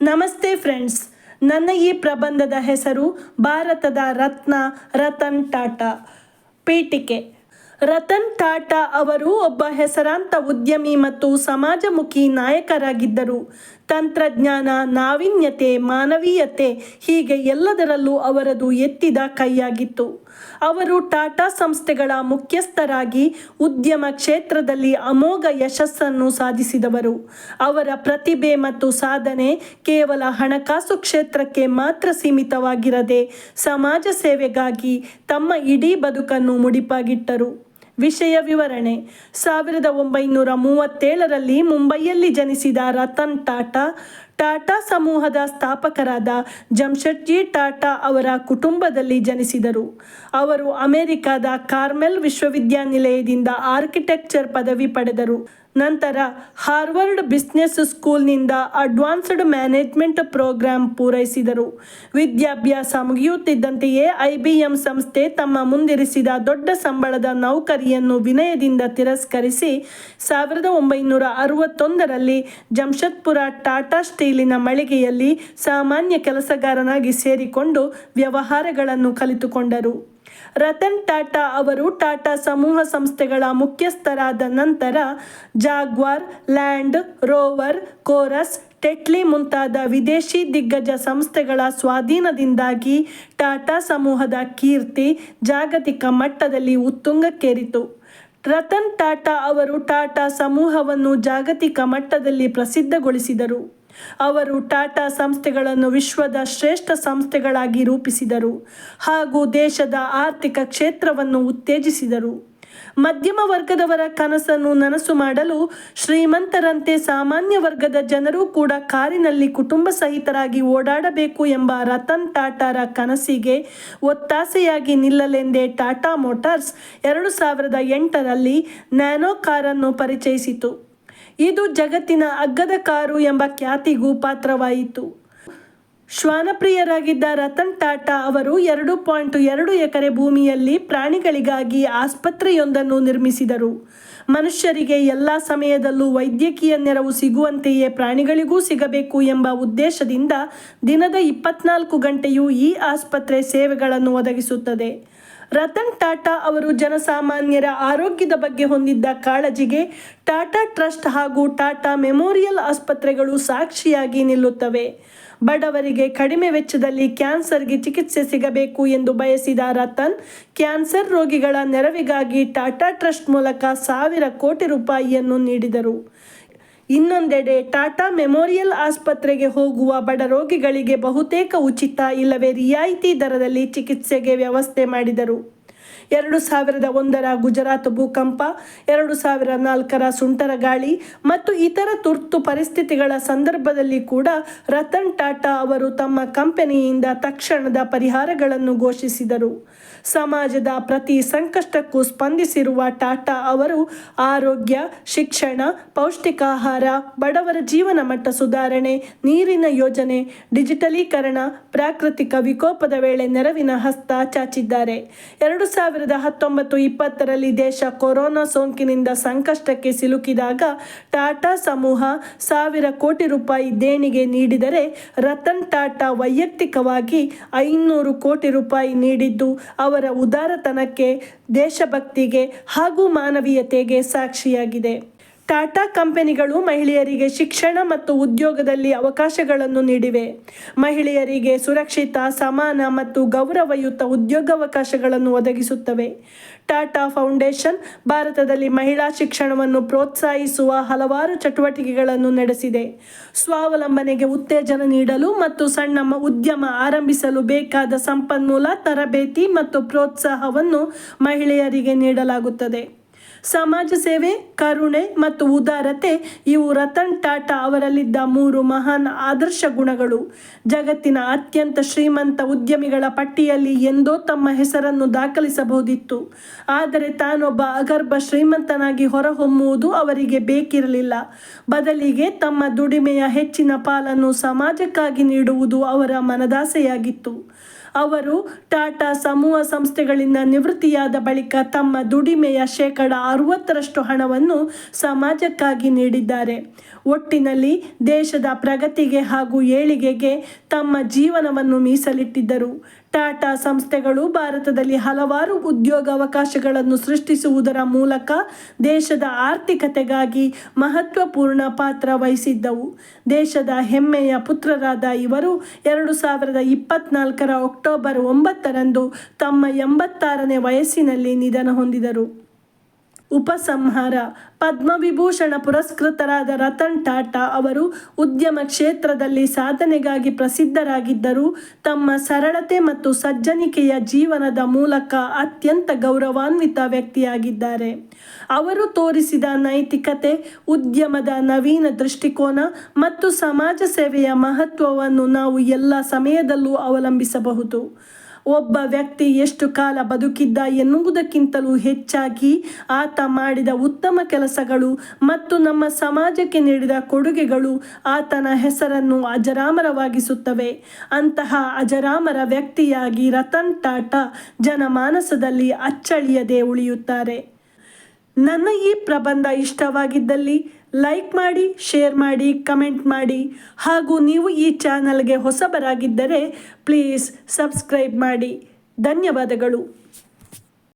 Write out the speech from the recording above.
ನಮಸ್ತೆ ಫ್ರೆಂಡ್ಸ್. ನನ್ನ ಈ ಪ್ರಬಂಧದ ಹೆಸರು ಭಾರತದ ರತ್ನ ರತನ್ ಟಾಟಾ ಪೀಠಿಕೆ. ರತನ್ ಟಾಟಾ ಅವರು ಒಬ್ಬ ಹೆಸರಾಂತ ಉದ್ಯಮಿ ಮತ್ತು ಸಮಾಜಮುಖಿ ನಾಯಕರಾಗಿದ್ದರು. ತಂತ್ರಜ್ಞಾನ, ನಾವೀನ್ಯತೆ, ಮಾನವೀಯತೆ ಹೀಗೆ ಎಲ್ಲದರಲ್ಲೂ ಅವರದು ಎತ್ತಿದ ಕೈಯಾಗಿತ್ತು. ಅವರು ಟಾಟಾ ಸಂಸ್ಥೆಗಳ ಮುಖ್ಯಸ್ಥರಾಗಿ ಉದ್ಯಮ ಕ್ಷೇತ್ರದಲ್ಲಿ ಅಮೋಘ ಯಶಸ್ಸನ್ನು ಸಾಧಿಸಿದವರು. ಅವರ ಪ್ರತಿಭೆ ಮತ್ತು ಸಾಧನೆ ಕೇವಲ ಹಣಕಾಸು ಕ್ಷೇತ್ರಕ್ಕೆ ಮಾತ್ರ ಸೀಮಿತವಾಗಿರದೆ ಸಮಾಜ ಸೇವೆಗಾಗಿ ತಮ್ಮ ಇಡೀ ಬದುಕನ್ನು ಮುಡಿಪಾಗಿಟ್ಟರು. ವಿಷಯ ವಿವರಣೆ, ಸಾವಿರದ ಒಂಬೈನೂರ ಮೂವತ್ತೇಳರಲ್ಲಿ ಮುಂಬೈಯಲ್ಲಿ ಜನಿಸಿದ ರತನ್ ಟಾಟಾ ಟಾಟಾ ಸಮೂಹದ ಸ್ಥಾಪಕರಾದ ಜಮ್ಶೆಟ್ಜಿ ಟಾಟಾ ಅವರ ಕುಟುಂಬದಲ್ಲಿ ಜನಿಸಿದರು. ಅವರು ಅಮೆರಿಕದ ಕಾರ್ಮೆಲ್ ವಿಶ್ವವಿದ್ಯಾನಿಲಯದಿಂದ ಆರ್ಕಿಟೆಕ್ಚರ್ ಪದವಿ ಪಡೆದರು. ನಂತರ ಹಾರ್ವರ್ಡ್ ಬಿಸ್ನೆಸ್ ಸ್ಕೂಲ್ನಿಂದ ಅಡ್ವಾನ್ಸ್ಡ್ ಮ್ಯಾನೇಜ್ಮೆಂಟ್ ಪ್ರೋಗ್ರಾಂ ಪೂರೈಸಿದರು. ವಿದ್ಯಾಭ್ಯಾಸ ಮುಗಿಯುತ್ತಿದ್ದಂತೆಯೇ ಐ ಬಿ ಎಂ ಸಂಸ್ಥೆ ತಮ್ಮ ಮುಂದಿರಿಸಿದ ದೊಡ್ಡ ಸಂಬಳದ ನೌಕರಿಯನ್ನು ವಿನಯದಿಂದ ತಿರಸ್ಕರಿಸಿ ಸಾವಿರದ ಒಂಬೈನೂರ ಅರವತ್ತೊಂದರಲ್ಲಿ ಜಮ್ಶೆದ್ಪುರ ಟಾಟಾ ಸ್ಟೀಲಿನ ಮಳಿಗೆಯಲ್ಲಿ ಸಾಮಾನ್ಯ ಕೆಲಸಗಾರನಾಗಿ ಸೇರಿಕೊಂಡು ವ್ಯವಹಾರಗಳನ್ನು ಕಲಿತುಕೊಂಡರು. ರತನ್ ಟಾಟಾ ಅವರು ಟಾಟಾ ಸಮೂಹ ಸಂಸ್ಥೆಗಳ ಮುಖ್ಯಸ್ಥರಾದ ನಂತರ Jaguar, Land, Rover, Corus, Tetley ಮುಂತಾದ ವಿದೇಶಿ ದಿಗ್ಗಜ ಸಂಸ್ಥೆಗಳ ಸ್ವಾಧೀನದಿಂದಾಗಿ ಟಾಟಾ ಸಮೂಹದ ಕೀರ್ತಿ ಜಾಗತಿಕ ಮಟ್ಟದಲ್ಲಿ ಉತ್ತುಂಗಕ್ಕೇರಿತು. ರತನ್ ಟಾಟಾ ಅವರು ಟಾಟಾ ಸಮೂಹವನ್ನು ಜಾಗತಿಕ ಮಟ್ಟದಲ್ಲಿ ಪ್ರಸಿದ್ಧಗೊಳಿಸಿದರು. ಅವರು ಟಾಟಾ ಸಂಸ್ಥೆಗಳನ್ನು ವಿಶ್ವದ ಶ್ರೇಷ್ಠ ಸಂಸ್ಥೆಗಳಾಗಿ ರೂಪಿಸಿದರು ಹಾಗೂ ದೇಶದ ಆರ್ಥಿಕ ಕ್ಷೇತ್ರವನ್ನು ಉತ್ತೇಜಿಸಿದರು. ಮಧ್ಯಮ ವರ್ಗದವರ ಕನಸನ್ನು ನನಸು ಮಾಡಲು ಶ್ರೀಮಂತರಂತೆ ಸಾಮಾನ್ಯ ವರ್ಗದ ಜನರೂ ಕೂಡ ಕಾರಿನಲ್ಲಿ ಕುಟುಂಬ ಸಹಿತರಾಗಿ ಓಡಾಡಬೇಕು ಎಂಬ ರತನ್ ಟಾಟಾರ ಕನಸಿಗೆ ಒತ್ತಾಸೆಯಾಗಿ ನಿಲ್ಲಲೆಂದೇ ಟಾಟಾ ಮೋಟಾರ್ಸ್ ಎರಡು ಸಾವಿರದ ಎಂಟರಲ್ಲಿ ನ್ಯಾನೋ ಕಾರನ್ನು ಪರಿಚಯಿಸಿತು. ಇದು ಜಗತ್ತಿನ ಅಗ್ಗದ ಕಾರು ಎಂಬ ಖ್ಯಾತಿಗೂ ಪಾತ್ರವಾಯಿತು. ಶ್ವಾನಪ್ರಿಯರಾಗಿದ್ದ ರತನ್ ಟಾಟಾ ಅವರು ಎರಡು ಪಾಯಿಂಟ್ ಎರಡು ಎಕರೆ ಭೂಮಿಯಲ್ಲಿ ಪ್ರಾಣಿಗಳಿಗಾಗಿ ಆಸ್ಪತ್ರೆಯೊಂದನ್ನು ನಿರ್ಮಿಸಿದರು. ಮನುಷ್ಯರಿಗೆ ಎಲ್ಲ ಸಮಯದಲ್ಲೂ ವೈದ್ಯಕೀಯ ನೆರವು ಸಿಗುವಂತೆಯೇ ಪ್ರಾಣಿಗಳಿಗೂ ಸಿಗಬೇಕು ಎಂಬ ಉದ್ದೇಶದಿಂದ ದಿನದ ಇಪ್ಪತ್ನಾಲ್ಕು ಗಂಟೆಯೂ ಈ ಆಸ್ಪತ್ರೆ ಸೇವೆಗಳನ್ನು ಒದಗಿಸುತ್ತದೆ. ರತನ್ ಟಾಟಾ ಅವರು ಜನಸಾಮಾನ್ಯರ ಆರೋಗ್ಯದ ಬಗ್ಗೆ ಹೊಂದಿದ್ದ ಕಾಳಜಿಗೆ ಟಾಟಾ ಟ್ರಸ್ಟ್ ಹಾಗೂ ಟಾಟಾ ಮೆಮೋರಿಯಲ್ ಆಸ್ಪತ್ರೆಗಳು ಸಾಕ್ಷಿಯಾಗಿ ನಿಲ್ಲುತ್ತವೆ. ಬಡವರಿಗೆ ಕಡಿಮೆ ವೆಚ್ಚದಲ್ಲಿ ಕ್ಯಾನ್ಸರ್ಗೆ ಚಿಕಿತ್ಸೆ ಸಿಗಬೇಕು ಎಂದು ಬಯಸಿದ ರತನ್, ಕ್ಯಾನ್ಸರ್ ರೋಗಿಗಳ ನೆರವಿಗಾಗಿ ಟಾಟಾ ಟ್ರಸ್ಟ್ ಮೂಲಕ ಸಾವಿರ ಕೋಟಿ ರೂಪಾಯಿಯನ್ನು ನೀಡಿದರು. ಇನ್ನೊಂದೆಡೆ ಟಾಟಾ ಮೆಮೋರಿಯಲ್ ಆಸ್ಪತ್ರೆಗೆ ಹೋಗುವ ಬಡ ರೋಗಿಗಳಿಗೆ ಬಹುತೇಕ ಉಚಿತ, ಇಲ್ಲವೇ ರಿಯಾಯಿತಿ ದರದಲ್ಲಿ ಚಿಕಿತ್ಸೆಗೆ ವ್ಯವಸ್ಥೆ ಮಾಡಿದರು. ಎರಡು ಸಾವಿರದ ಒಂದರ ಗುಜರಾತ್ ಭೂಕಂಪ, ಎರಡು ಸಾವಿರ ನಾಲ್ಕರ ಸುಂಟರ ಗಾಳಿ ಮತ್ತು ಇತರ ತುರ್ತು ಪರಿಸ್ಥಿತಿಗಳ ಸಂದರ್ಭದಲ್ಲಿ ಕೂಡ ರತನ್ ಟಾಟಾ ಅವರು ತಮ್ಮ ಕಂಪನಿಯಿಂದ ತಕ್ಷಣದ ಪರಿಹಾರಗಳನ್ನು ಘೋಷಿಸಿದರು. ಸಮಾಜದ ಪ್ರತಿ ಸಂಕಷ್ಟಕ್ಕೂ ಸ್ಪಂದಿಸಿರುವ ಟಾಟಾ ಅವರು ಆರೋಗ್ಯ, ಶಿಕ್ಷಣ, ಪೌಷ್ಟಿಕಾಹಾರ, ಬಡವರ ಜೀವನ ಮಟ್ಟ ಸುಧಾರಣೆ, ನೀರಿನ ಯೋಜನೆ, ಡಿಜಿಟಲೀಕರಣ, ಪ್ರಾಕೃತಿಕ ವಿಕೋಪದ ವೇಳೆ ನೆರವಿನ ಹಸ್ತ ಚಾಚಿದ್ದಾರೆ. ಎರಡು ಸಾವಿರದ ಹತ್ತೊಂಬತ್ತು ಇಪ್ಪತ್ತರಲ್ಲಿ ದೇಶ ಕೊರೋನಾ ಸೋಂಕಿನಿಂದ ಸಂಕಷ್ಟಕ್ಕೆ ಸಿಲುಕಿದಾಗ ಟಾಟಾ ಸಮೂಹ ಸಾವಿರ ಕೋಟಿ ರೂಪಾಯಿ ದೇಣಿಗೆ ನೀಡಿದರೆ ರತನ್ ಟಾಟಾ ವೈಯಕ್ತಿಕವಾಗಿ ಐನೂರು ಕೋಟಿ ರೂಪಾಯಿ ನೀಡಿದ್ದು ಅವರ ಉದಾರತನಕ್ಕೆ ದೇಶಭಕ್ತಿಗೆ ಹಾಗೂ ಮಾನವೀಯತೆಗೆ ಸಾಕ್ಷಿಯಾಗಿದೆ. ಟಾಟಾ ಕಂಪನಿಗಳು ಮಹಿಳೆಯರಿಗೆ ಶಿಕ್ಷಣ ಮತ್ತು ಉದ್ಯೋಗದಲ್ಲಿ ಅವಕಾಶಗಳನ್ನು ನೀಡಿವೆ. ಮಹಿಳೆಯರಿಗೆ ಸುರಕ್ಷಿತ, ಸಮಾನ ಮತ್ತು ಗೌರವಯುತ ಉದ್ಯೋಗಾವಕಾಶಗಳನ್ನು ಒದಗಿಸುತ್ತವೆ. ಟಾಟಾ ಫೌಂಡೇಶನ್ ಭಾರತದಲ್ಲಿ ಮಹಿಳಾ ಶಿಕ್ಷಣವನ್ನು ಪ್ರೋತ್ಸಾಹಿಸುವ ಹಲವಾರು ಚಟುವಟಿಕೆಗಳನ್ನು ನಡೆಸಿದೆ. ಸ್ವಾವಲಂಬನೆಗೆ ಉತ್ತೇಜನ ನೀಡಲು ಮತ್ತು ಸಣ್ಣ ಉದ್ಯಮ ಆರಂಭಿಸಲು ಬೇಕಾದ ಸಂಪನ್ಮೂಲ, ತರಬೇತಿ ಮತ್ತು ಪ್ರೋತ್ಸಾಹವನ್ನು ಮಹಿಳೆಯರಿಗೆ ನೀಡಲಾಗುತ್ತದೆ. ಸಮಾಜ ಸೇವೆ, ಕರುಣೆ ಮತ್ತು ಉದಾರತೆ ಇವು ರತನ್ ಟಾಟಾ ಅವರಲ್ಲಿದ್ದ ಮೂರು ಮಹಾನ್ ಆದರ್ಶ ಗುಣಗಳು. ಜಗತ್ತಿನ ಅತ್ಯಂತ ಶ್ರೀಮಂತ ಉದ್ಯಮಿಗಳ ಪಟ್ಟಿಯಲ್ಲಿ ಎಂದೋ ತಮ್ಮ ಹೆಸರನ್ನು ದಾಖಲಿಸಬಹುದಿತ್ತು. ಆದರೆ ತಾನೊಬ್ಬ ಅಗರ್ಭ ಶ್ರೀಮಂತನಾಗಿ ಹೊರಹೊಮ್ಮುವುದು ಅವರಿಗೆ ಬೇಕಿರಲಿಲ್ಲ. ಬದಲಿಗೆ ತಮ್ಮ ದುಡಿಮೆಯ ಹೆಚ್ಚಿನ ಪಾಲನ್ನು ಸಮಾಜಕ್ಕಾಗಿ ನೀಡುವುದು ಅವರ ಮನದಾಸೆಯಾಗಿತ್ತು. ಅವರು ಟಾಟಾ ಸಮೂಹ ಸಂಸ್ಥೆಗಳಿಂದ ನಿವೃತ್ತಿಯಾದ ಬಳಿಕ ತಮ್ಮ ದುಡಿಮೆಯ ಶೇಕಡ ಅರವತ್ತರಷ್ಟು ಹಣವನ್ನು ಸಮಾಜಕ್ಕಾಗಿ ನೀಡಿದ್ದಾರೆ. ಒಟ್ಟಿನಲ್ಲಿ ದೇಶದ ಪ್ರಗತಿಗೆ ಹಾಗೂ ಏಳಿಗೆಗೆ ತಮ್ಮ ಜೀವನವನ್ನು ಮೀಸಲಿಟ್ಟಿದ್ದರು. ಟಾಟಾ ಸಂಸ್ಥೆಗಳು ಭಾರತದಲ್ಲಿ ಹಲವಾರು ಉದ್ಯೋಗಾವಕಾಶಗಳನ್ನು ಸೃಷ್ಟಿಸುವುದರ ಮೂಲಕ ದೇಶದ ಆರ್ಥಿಕತೆಗಾಗಿ ಮಹತ್ವಪೂರ್ಣ ಪಾತ್ರ ವಹಿಸಿದ್ದವು. ದೇಶದ ಹೆಮ್ಮೆಯ ಪುತ್ರರಾದ ಇವರು ಎರಡು ಸಾವಿರದ ಇಪ್ಪತ್ನಾಲ್ಕರ ಅಕ್ಟೋಬರ್ ಒಂಬತ್ತರಂದು ತಮ್ಮ ಎಂಬತ್ತಾರನೇ ವಯಸ್ಸಿನಲ್ಲಿ ನಿಧನ ಹೊಂದಿದರು. ಉಪಸಂಹಾರ. ಪದ್ಮವಿಭೂಷಣ ಪುರಸ್ಕೃತರಾದ ರತನ್ ಟಾಟಾ ಅವರು ಉದ್ಯಮ ಕ್ಷೇತ್ರದಲ್ಲಿ ಸಾಧನೆಗಾಗಿ ಪ್ರಸಿದ್ಧರಾಗಿದ್ದರು ತಮ್ಮ ಸರಳತೆ ಮತ್ತು ಸಜ್ಜನಿಕೆಯ ಜೀವನದ ಮೂಲಕ ಅತ್ಯಂತ ಗೌರವಾನ್ವಿತ ವ್ಯಕ್ತಿಯಾಗಿದ್ದಾರೆ. ಅವರು ತೋರಿಸಿದ ನೈತಿಕತೆ, ಉದ್ಯಮದ ನವೀನ ದೃಷ್ಟಿಕೋನ ಮತ್ತು ಸಮಾಜ ಸೇವೆಯ ಮಹತ್ವವನ್ನು ನಾವು ಎಲ್ಲ ಸಮಯದಲ್ಲೂ ಅವಲಂಬಿಸಬಹುದು. ಒಬ್ಬ ವ್ಯಕ್ತಿ ಎಷ್ಟು ಕಾಲ ಬದುಕಿದ್ದ ಎನ್ನುವುದಕ್ಕಿಂತಲೂ ಹೆಚ್ಚಾಗಿ ಆತ ಮಾಡಿದ ಉತ್ತಮ ಕೆಲಸಗಳು ಮತ್ತು ನಮ್ಮ ಸಮಾಜಕ್ಕೆ ನೀಡಿದ ಕೊಡುಗೆಗಳು ಆತನ ಹೆಸರನ್ನು ಅಜರಾಮರವಾಗಿಸುತ್ತವೆ. ಅಂತಹ ಅಜರಾಮರ ವ್ಯಕ್ತಿಯಾಗಿ ರತನ್ ಟಾಟಾ ಜನಮಾನಸದಲ್ಲಿ ಅಚ್ಚಳಿಯದೆ ಉಳಿಯುತ್ತಾರೆ. ನನ್ನ ಈ ಪ್ರಬಂಧ ಇಷ್ಟವಾಗಿದ್ದಲ್ಲಿ ಲೈಕ್ ಮಾಡಿ, ಶೇರ್ ಮಾಡಿ, ಕಮೆಂಟ್ ಮಾಡಿ. ಹಾಗೂ ನೀವು ಈ ಚಾನಲ್ಗೆ ಹೊಸಬರಾಗಿದ್ದರೆ ಪ್ಲೀಸ್ ಸಬ್ಸ್ಕ್ರೈಬ್ ಮಾಡಿ. ಧನ್ಯವಾದಗಳು.